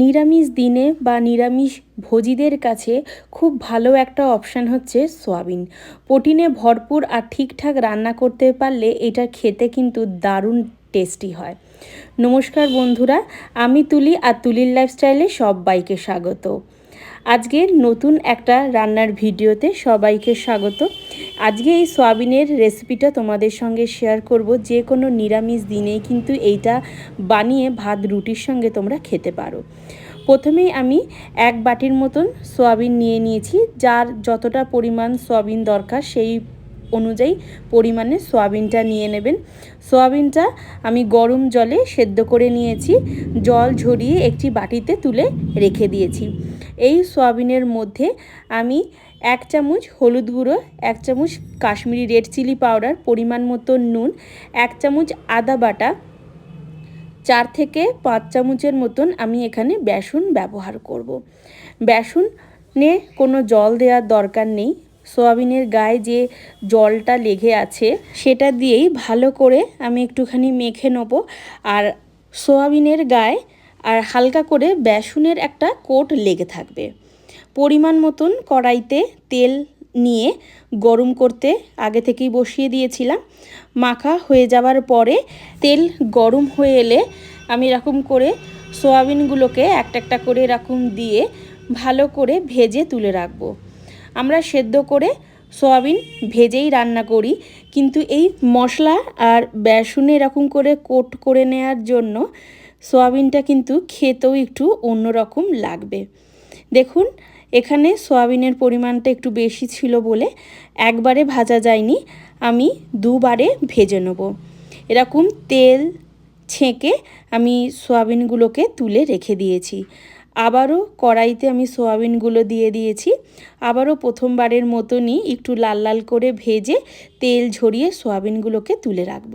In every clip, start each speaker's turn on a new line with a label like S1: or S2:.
S1: নিরামিষ দিনে বা নিরামিষ ভোজিদের কাছে খুব ভালো একটা অপশান হচ্ছে সোয়াবিন। প্রোটিনে ভরপুর আর ঠিকঠাক রান্না করতে পারলে এটা খেতে কিন্তু দারুণ টেস্টি হয়। নমস্কার বন্ধুরা, আমি তুলি আর তুলির লাইফস্টাইলে সব বাইকে স্বাগত। আজকে নতুন একটা রান্নার ভিডিওতে সবাইকে স্বাগত। আজকে এই সয়াবিনের রেসিপিটা তোমাদের সঙ্গে শেয়ার করব। যে কোনো নিরামিষ দিনে কিন্তু এইটা বানিয়ে ভাত, রুটির সঙ্গে তোমরা খেতে পারো। প্রথমেই আমি এক বাটির মতন সয়াবিন নিয়ে নিয়েছি। যার যতটা পরিমাণ সয়াবিন দরকার সেই অনুযায়ী পরিমাণে সোয়াবিনটা নিয়ে নেবেন। সোয়াবিনটা আমি গরম জলে সেদ্ধ করে নিয়েছি। জল ঝরিয়ে একটি বাটিতে তুলে রেখে দিয়েছি। এই সোয়াবিনের মধ্যে আমি এক চামচ হলুদ গুঁড়ো, এক চামচ কাশ্মীরি রেড চিলি পাউডার পরিমাণ মতো নুন, এক চামচ আদা বাটা, চার থেকে পাঁচ চামচের মতন আমি এখানে বেসন ব্যবহার করব। বেসনে কোনো জল দেওয়ার দরকার নেই। সোয়াবিনের গায়ে যে জলটা লেগে আছে, সেটা দিয়েই ভালো করে আমি একটুখানি মেখে নেব। আর সোয়াবিনের গায়ে আর হালকা করে বেসনের একটা কোট লেগে থাকবে। পরিমাণ মতন কড়াইতে তেল নিয়ে গরম করতে আগে থেকেই বসিয়ে দিয়েছিলাম। মাখা হয়ে যাওয়ার পরে তেল গরম হয়ে এলে আমি এরকম করে সোয়াবিনগুলোকে একটা একটা করে এরকম দিয়ে ভালো করে ভেজে তুলে রাখব। আমরা সেদ্ধ করে সোয়াবিন ভেজেই রান্না করি। কিন্তু এই মশলা আর বেসনে এরকম করে কোট করে নেওয়ার জন্য সোয়াবিনটা কিন্তু খেতেও একটু অন্যরকম লাগবে। দেখুন, এখানে সোয়াবিনের পরিমাণটা একটু বেশি ছিল বলে একবারে ভাজা যায়নি। আমি দুবারে ভেজে নেব। এরকম তেল ছেঁকে আমি সোয়াবিনগুলোকে তুলে রেখে দিয়েছি। আবারও কড়াইতে আমি সোয়াবিনগুলো দিয়ে দিয়েছি। আবারও প্রথমবারের মতনই একটু লাল লাল করে ভেজে তেল ঝরিয়ে সোয়াবিনগুলোকে তুলে রাখব।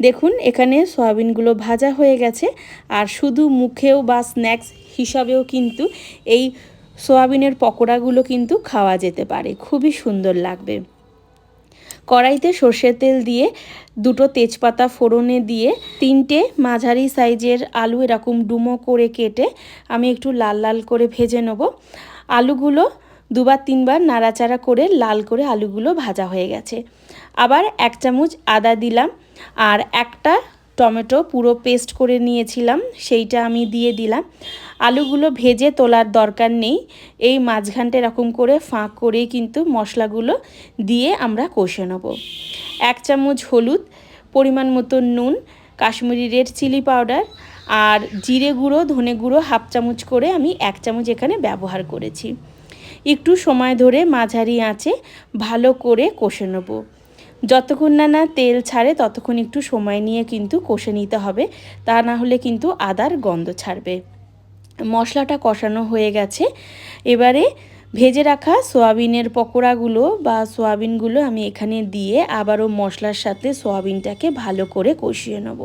S1: দেখুন, এখানে সয়াবিনগুলো ভাজা হয়ে গেছে। আর শুধু মুখেও বা স্ন্যাক্স হিসাবেও কিন্তু এই সোয়াবিনের পকোড়াগুলো কিন্তু খাওয়া যেতে পারে। খুবই সুন্দর লাগবে। কড়াইতে সর্ষের তেল দিয়ে দুটো তেজপাতা ফোড়নে দিয়ে তিনটে মাঝারি সাইজের আলু এরকম ডুমো করে কেটে আমি একটু লাল লাল করে ভেজে নেব। আলুগুলো দুবার তিনবার নাড়াচাড়া করে লাল করে আলুগুলো ভাজা হয়ে গেছে। আবার এক চামচ আদা দিলাম। আর একটা টমেটো পুরো পেস্ট করে নিয়েছিলাম, সেইটা আমি দিয়ে দিলাম। আলুগুলো ভেজে তোলার দরকার নেই, এই মাঝখানটা এরকম করে ফাঁক করেই কিন্তু মশলাগুলো দিয়ে আমরা কষে নেব। এক চামচ হলুদ, পরিমাণ মতো নুন, কাশ্মীরি রেড চিলি পাউডার আর জিরে গুঁড়ো, ধনে গুঁড়ো হাফ চামচ করে আমি এক চামচ এখানে ব্যবহার করেছি। একটু সময় ধরে মাঝারি আঁচে ভালো করে কষে নেব। যতক্ষণ না না তেল ছাড়ে, ততক্ষণ একটু সময় নিয়ে কিন্তু কষে নিতে হবে। তা না হলে কিন্তু আদার গন্ধ ছাড়বে। মশলাটা কষানো হয়ে গেছে। এবারে ভেজে রাখা সোয়াবিনের পকোড়াগুলো বা সোয়াবিনগুলো আমি এখানে দিয়ে আবারও মশলার সাথে সোয়াবিনটাকে ভালো করে কষিয়ে নেব।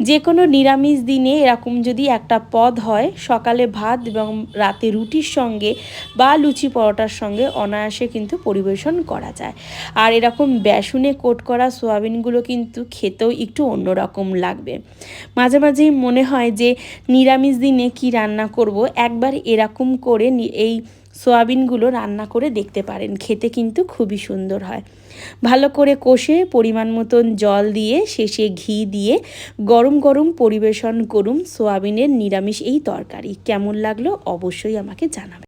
S1: যে কোনো নিরামিষ দিনে এরকম যদি একটা পদ হয়, সকালে ভাত এবং রাতে রুটির সঙ্গে বা লুচি পরোটার সঙ্গে অনায়াসে কিন্তু পরিবেশন করা যায়। আর এরকম বেসনে কোট করা সোয়াবিনগুলো কিন্তু খেতেও একটু অন্যরকম লাগবে। মাঝে মাঝেই মনে হয় যে নিরামিষ দিনে কি রান্না করব? একবার এরকম করে এই সোয়াবিনগুলো রান্না করে দেখতে পারেন। খেতে কিন্তু খুবই সুন্দর হয়। ভালো করে কষে পরিমাণ মতন জল দিয়ে শেষে ঘি দিয়ে গরম গরম পরিবেশন করুন। সোয়াবিনের নিরামিষ এই তরকারি। কেমন লাগল অবশ্যই আমাকে জানাবেন।